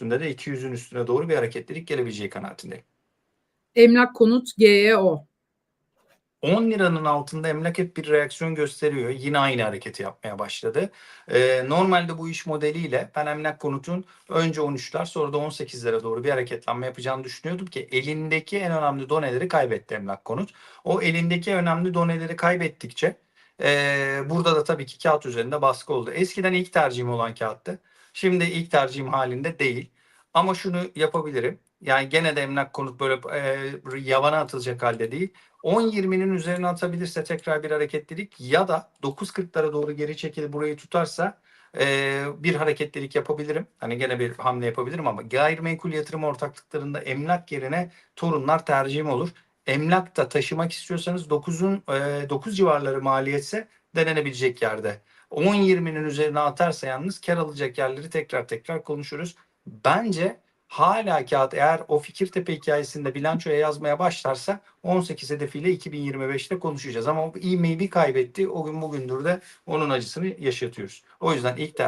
üstünde de 200'ün üstüne doğru bir hareketlilik gelebileceği kanaatindeyim. Emlak konut GEO. 10 liranın altında emlak hep bir reaksiyon gösteriyor. Yine aynı hareketi yapmaya başladı. Ee, normalde bu iş modeliyle ben emlak konutun önce 13'ler sonra da 18'lere doğru bir hareketlenme yapacağını düşünüyordum ki elindeki en önemli doneleri kaybetti emlak konut. O elindeki önemli doneleri kaybettikçe ee, burada da tabii ki kağıt üzerinde baskı oldu. Eskiden ilk tercihim olan kağıttı. Şimdi ilk tercihim halinde değil. Ama şunu yapabilirim. Yani gene de emlak konut böyle e, yavana atılacak halde değil. 10-20'nin üzerine atabilirse tekrar bir hareketlilik ya da 9.40'lara doğru geri çekilip burayı tutarsa e, bir hareketlilik yapabilirim. Hani gene bir hamle yapabilirim ama gayrimenkul yatırım ortaklıklarında emlak yerine torunlar tercihim olur. Emlakta taşımak istiyorsanız 9'un e, 9 civarları maliyetse denenebilecek yerde. 10-20'nin üzerine atarsa yalnız kar alacak yerleri tekrar tekrar konuşuruz. Bence hala kağıt eğer o Fikirtepe hikayesinde bilançoya yazmaya başlarsa 18 hedefiyle 2025'te konuşacağız. Ama o bir kaybetti. O gün bugündür de onun acısını yaşatıyoruz. O yüzden ilk